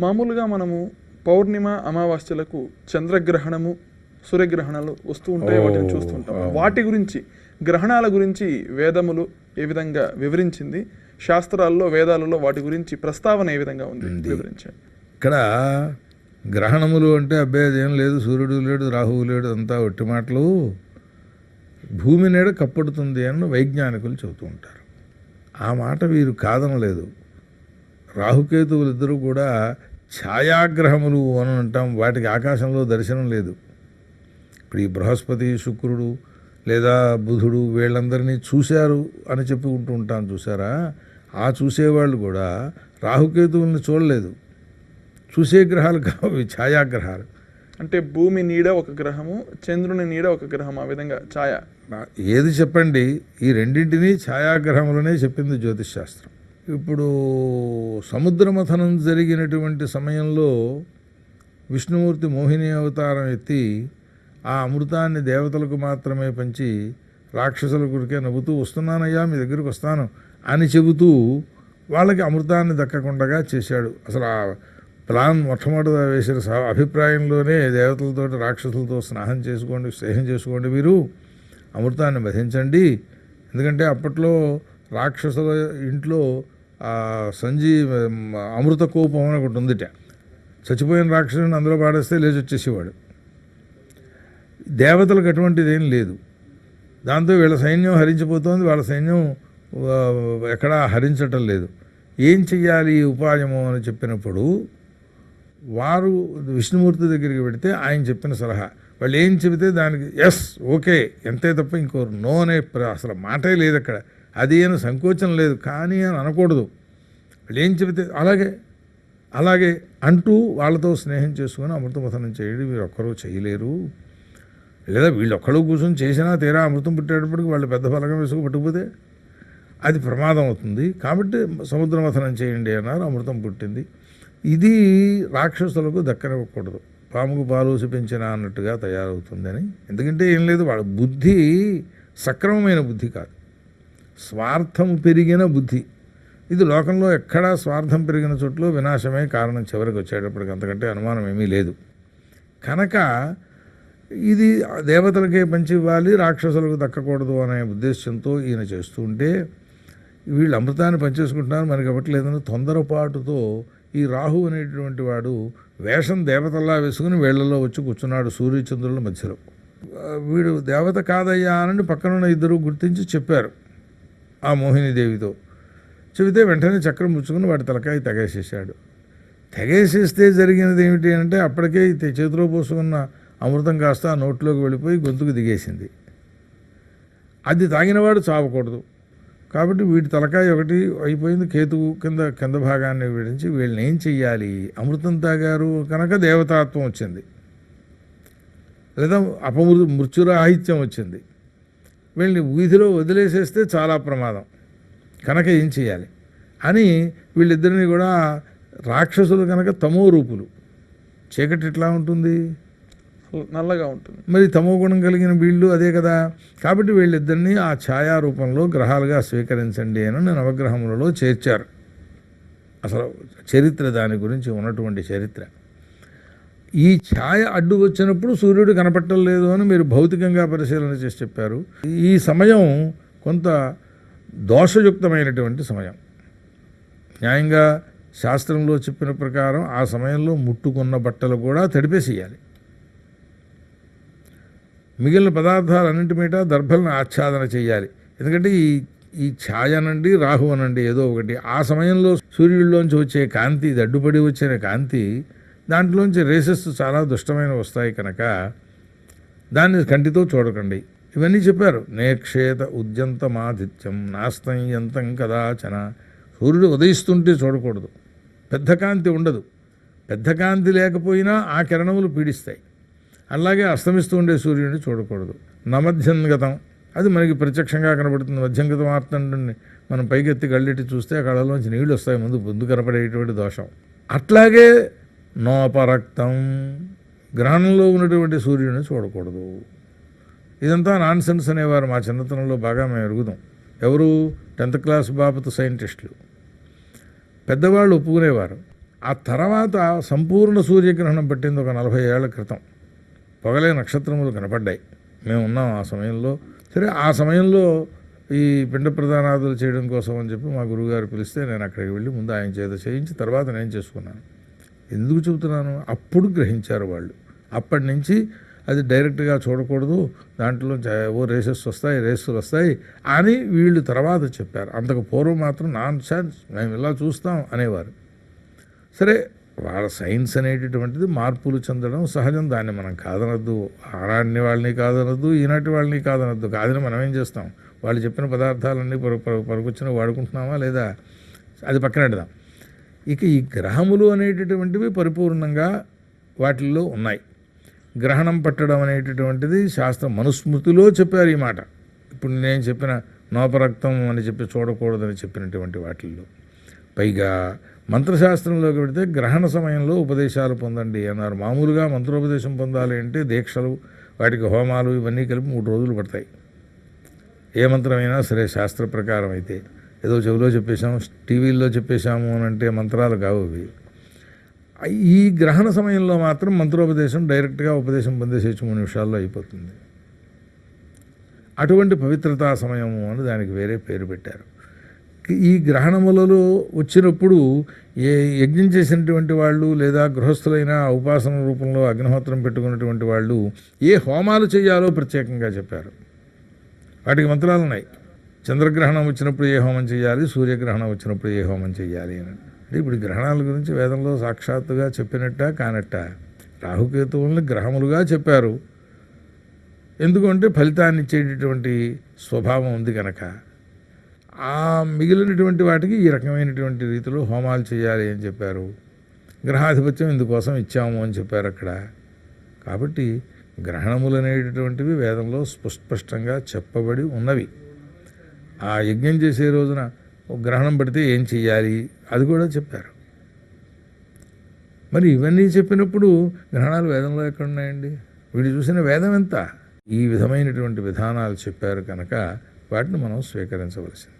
మామూలుగా మనము పౌర్ణిమ అమావాస్యలకు చంద్రగ్రహణము సూర్యగ్రహణాలు వస్తూ ఉంటాయి వాటిని చూస్తుంటాం. వాటి గురించి గ్రహణాల గురించి వేదములు ఏ విధంగా వివరించింది? శాస్త్రాల్లో వేదాలలో వాటి గురించి ప్రస్తావన ఏ విధంగా ఉంది? వివరించండి. ఇక్కడ గ్రహణములు అంటే అబ్బాయి అదేం లేదు. సూర్యుడు లేడు రాహువు లేడు అంతా ఒట్టి మాటలు. భూమి నీడ కప్పడుతుంది అని వైజ్ఞానికులు చెబుతూ ఉంటారు. ఆ మాట వీరు కాదనలేదు. రాహుకేతువులు ఇద్దరు కూడా ఛాయాగ్రహములు అని అంటాం. వాటికి ఆకాశంలో దర్శనం లేదు. ఇప్పుడు ఈ బృహస్పతి శుక్రుడు లేదా బుధుడు వీళ్ళందరినీ చూశారు అని చెప్పుకుంటూ ఉంటాం చూసారా? ఆ చూసేవాళ్ళు కూడా రాహుకేతువుల్ని చూడలేదు. చూసే గ్రహాలు కావు ఛాయాగ్రహాలు. అంటే భూమి నీడ ఒక గ్రహము చంద్రుని నీడ ఒక గ్రహం ఆ విధంగా ఛాయ. ఏది చెప్పండి? ఈ రెండింటినీ ఛాయాగ్రహములనే చెప్పింది జ్యోతిష్ శాస్త్రం. ఇప్పుడు సముద్ర మథనం జరిగినటువంటి సమయంలో విష్ణుమూర్తి మోహిని అవతారం ఎత్తి ఆ అమృతాన్ని దేవతలకు మాత్రమే పంచి రాక్షసుల గురికే నవ్వుతూ వస్తున్నానయ్యా మీ దగ్గరికి వస్తాను అని చెబుతూ వాళ్ళకి అమృతాన్ని దక్కకుండా చేశాడు. అసలు ఆ ప్లాన్ మొట్టమొదట వేసిన అభిప్రాయంలోనే దేవతలతో రాక్షసులతో స్నానం చేసుకోండి స్నేహం చేసుకోండి మీరు. అమృతాన్ని వధించండి. ఎందుకంటే అప్పట్లో రాక్షసుల ఇంట్లో ఆ అమృత కోపం అని ఒకటి ఉందిట. చచ్చిపోయిన రాక్షసుని అందులో పాడేస్తే లేచి వచ్చేసేవాడు. దేవతలకు అటువంటిది ఏం లేదు. దాంతో వీళ్ళ సైన్యం హరించిపోతోంది. వాళ్ళ సైన్యం ఎక్కడా హరించటం లేదు. ఏం చెయ్యాలి ఈ ఉపాయము అని చెప్పినప్పుడు వారు విష్ణుమూర్తి దగ్గరికి పెడితే ఆయన చెప్పిన సలహా. వాళ్ళు ఏం చెబితే దానికి ఎస్ ఓకే ఎంతే తప్ప ఇంకో నో అనే అసలు మాటే లేదు అక్కడ అది అని సంకోచం లేదు కానీ అని అనకూడదు. వాళ్ళు ఏం చెబితే అలాగే అలాగే అంటూ వాళ్ళతో స్నేహం చేసుకుని అమృతమథనం చేయడం మీరు ఒక్కరూ చేయలేరు. లేదా వీళ్ళు ఒక్కడు కూర్చొని చేసినా తీరా అమృతం పుట్టేటప్పటికి వాళ్ళు పెద్ద ఫలకం వేసుకు పట్టుకుపోతే అది ప్రమాదం అవుతుంది. కాబట్టి సముద్రమథనం చేయండి అన్నారు అమృతం పుట్టింది. ఇది రాక్షసులకు దక్కనివ్వకూడదు. పాముకు పాలూసి పెంచిన అన్నట్టుగా తయారవుతుందని. ఎందుకంటే ఏం లేదు వాళ్ళ బుద్ధి సక్రమమైన బుద్ధి కాదు. స్వార్థం పెరిగిన బుద్ధి. ఇది లోకంలో ఎక్కడా స్వార్థం పెరిగిన చోట్ల వినాశమే కారణం చివరికి వచ్చేటప్పటికి అంతకంటే అనుమానం ఏమీ లేదు. కనుక ఇది దేవతలకే పంచివ్వాలి రాక్షసులకు దక్కకూడదు అనే ఉద్దేశంతో ఈయన చేస్తూ ఉంటే వీళ్ళు అమృతాన్ని పంచేసుకుంటున్నారు. మనకి ఇవ్వట్లేదని తొందరపాటుతో ఈ రాహు అనేటువంటి వాడు వేషం దేవతల్లా వేసుకుని వేళ్ళలో వచ్చి కూర్చున్నాడు సూర్యచంద్రుల మధ్యలో. వీడు దేవత కాదయ్యా అని పక్కనున్న ఇద్దరు గుర్తించి చెప్పారు. ఆ మోహినీదేవితో చెబితే వెంటనే చక్రం పుచ్చుకుని వాడి తలకాయ తెగేసేసాడు తెగేసేస్తే జరిగినది ఏమిటి అంటే అప్పటికే చేతిలో పోసుకున్న అమృతం కాస్త ఆ నోట్లోకి వెళ్ళిపోయి గొంతుకు దిగేసింది. అది తాగినవాడు చావకూడదు. కాబట్టి వీడి తలకాయ ఒకటి అయిపోయింది. కేతువు కింద కింద భాగాన్ని విడించి వీళ్ళని ఏం చెయ్యాలి? అమృతం తాగారు కనుక దేవతాత్వం వచ్చింది. లేదా అపమృ మృత్యురాహిత్యం వచ్చింది. వీళ్ళని వీధిలో వదిలేసేస్తే చాలా ప్రమాదం. కనుక ఏం చేయాలి? అని వీళ్ళిద్దరిని కూడా రాక్షసులు కనుక తమో రూపులు. చీకటి ఎట్లా ఉంటుంది? నల్లగా ఉంటుంది. మరి తమో గుణం కలిగిన వీళ్ళు అదే కదా. కాబట్టి వీళ్ళిద్దరినీ ఆ ఛాయా రూపంలో గ్రహాలుగా స్వీకరించండి అని నవగ్రహములలో చేర్చారు. అసలు చరిత్ర దాని గురించి ఉన్నటువంటి చరిత్ర. ఈ ఛాయ అడ్డు వచ్చినప్పుడు సూర్యుడు కనపట్టం లేదు అని మీరు భౌతికంగా పరిశీలన చేసి చెప్పారు. ఈ సమయం కొంత దోషయుక్తమైనటువంటి సమయం. న్యాయంగా శాస్త్రంలో చెప్పిన ప్రకారం ఆ సమయంలో ముట్టుకున్న బట్టలు కూడా తడిపేసేయాలి. మిగిలిన పదార్థాలన్నింటి మీద దర్భలను ఆచ్ఛాదన చేయాలి. ఎందుకంటే ఈ ఈ ఛాయ అనండి రాహు అనండి ఏదో ఒకటి. ఆ సమయంలో సూర్యుడిలోంచి వచ్చే కాంతి దడ్డుపడి వచ్చిన కాంతి దాంట్లోంచి రేసెస్ చాలా దుష్టమైన వస్తాయి కనుక దాన్ని కంటితో చూడకండి. ఇవన్నీ చెప్పారు. నేక్షేత ఉద్యంతమాధిత్యం నాస్తం యంతం కదాచన. సూర్యుడు ఉదయిస్తుంటే చూడకూడదు. పెద్ద కాంతి ఉండదు. పెద్ద కాంతి లేకపోయినా ఆ కిరణములు పీడిస్తాయి. అలాగే అస్తమిస్తూ ఉండే సూర్యుడిని చూడకూడదు. నమధ్యంగతం. అది మనకి ప్రత్యక్షంగా కనబడుతుంది. మధ్యంగతం ఆర్తండి మనం పైకెత్తి కళ్ళెట్టి చూస్తే ఆ కళ్ళలోంచి నీళ్ళు వస్తాయి. ముందు ముందు కనపడేటువంటి దోషం. అట్లాగే నోపరక్తం. గ్రహణంలో ఉన్నటువంటి సూర్యుడిని చూడకూడదు. ఇదంతా నాన్ సెన్స్ అనేవారు మా చిన్నతనంలో బాగా మేము ఎరుగుదాం. ఎవరు? టెన్త్ క్లాస్ బాపత సైంటిస్టులు. పెద్దవాళ్ళు ఒప్పుకునేవారు. ఆ తర్వాత సంపూర్ణ సూర్యగ్రహణం పట్టింది ఒక నలభై ఏళ్ళ క్రితం. పొగలే నక్షత్రములు కనపడ్డాయి. మేము ఉన్నాం ఆ సమయంలో. సరే ఆ సమయంలో ఈ పిండ ప్రదానాదులు చేయడం కోసం అని చెప్పి మా గురువుగారు పిలిస్తే నేను అక్కడికి వెళ్ళి ముందు ఆయన చేత చేయించి తర్వాత నేను చేసుకున్నాను. ఎందుకు చెబుతున్నాను? అప్పుడు గ్రహించారు వాళ్ళు. అప్పటి నుంచి అది డైరెక్ట్గా చూడకూడదు. దాంట్లో చ- ఓ రేసెస్ వస్తాయి రేసులు వస్తాయి అని వీళ్ళు తర్వాత చెప్పారు. అంతకు పూర్వం మాత్రం నాన్ సెన్స్ మేము ఇలా చూస్తాం అనేవారు. సరే వాళ్ళ సైన్స్ అనేటటువంటిది మార్పులు చెందడం సహజం. దాన్ని మనం కాదనద్దు. ఆనాటి వాళ్ళని కాదనద్దు ఈనాటి వాళ్ళని కాదనద్దు. కాదని మనం ఏం చేస్తాం? వాళ్ళు చెప్పిన పదార్థాలన్నీ పరుకొచ్చిన వాడుకుంటున్నామా లేదా? అది పక్కన పెడదాం. ఇక ఈ గ్రహములు అనేటటువంటివి పరిపూర్ణంగా వాటిల్లో ఉన్నాయి. గ్రహణం పట్టడం అనేటటువంటిది శాస్త్ర మనుస్మృతిలో చెప్పారు ఈ మాట. ఇప్పుడు నేను చెప్పిన నోపరక్తం అని చెప్పి చూడకూడదని చెప్పినటువంటి వాటిల్లో. పైగా మంత్రశాస్త్రంలోకి పెడితే గ్రహణ సమయంలో ఉపదేశాలు పొందండి అన్నారు. మామూలుగా మంత్రోపదేశం పొందాలి అంటే దీక్షలు వాటికి హోమాలు ఇవన్నీ కలిపి మూడు రోజులు పడతాయి. ఏ మంత్రమైనా సరే శాస్త్ర ప్రకారం అయితే. ఏదో చెవిలో చెప్పేశాము టీవీల్లో చెప్పేశాము అని అంటే మంత్రాలు కావు అవి. ఈ గ్రహణ సమయంలో మాత్రం మంత్రోపదేశం డైరెక్ట్గా ఉపదేశం పొందేసేసి మూడు నిమిషాల్లో అయిపోతుంది. అటువంటి పవిత్రతా సమయము అని దానికి వేరే పేరు పెట్టారు. ఈ గ్రహణములలో వచ్చినప్పుడు ఏ యజ్ఞం చేసినటువంటి వాళ్ళు లేదా గృహస్థులైన ఉపాసన రూపంలో అగ్నిహోత్రం పెట్టుకున్నటువంటి వాళ్ళు ఏ హోమాలు చేయాలో ప్రత్యేకంగా చెప్పారు. వాటికి మంత్రాలు ఉన్నాయి చంద్రగ్రహణం వచ్చినప్పుడు ఏ హోమం చేయాలి? సూర్యగ్రహణం వచ్చినప్పుడు ఏ హోమం చేయాలి అని. అంటే ఇప్పుడు గ్రహణాల గురించి వేదంలో సాక్షాత్తుగా చెప్పినట్ట కానట్ట? రాహుకేతువుల్ని గ్రహములుగా చెప్పారు. ఎందుకంటే ఫలితాన్ని ఇచ్చేటటువంటి స్వభావం ఉంది కనుక ఆ మిగిలినటువంటి వాటికి ఈ రకమైనటువంటి రీతిలో హోమాలు చేయాలి అని చెప్పారు. గ్రహాధిపత్యం ఇందుకోసం ఇచ్చాము అని చెప్పారు అక్కడ. కాబట్టి గ్రహణములు అనేటటువంటివి వేదంలో స్పష్టంగా చెప్పబడి ఉన్నవి. ఆ యజ్ఞం చేసే రోజున గ్రహణం పడితే ఏం చెయ్యాలి? అది కూడా చెప్పారు. మరి ఇవన్నీ చెప్పినప్పుడు గ్రహణాలు వేదంలో ఎక్కడున్నాయండి? వీడు చూసిన వేదం ఎంత? ఈ విధమైనటువంటి విధానాలు చెప్పారు కనుక వాటిని మనం స్వీకరించవలసింది.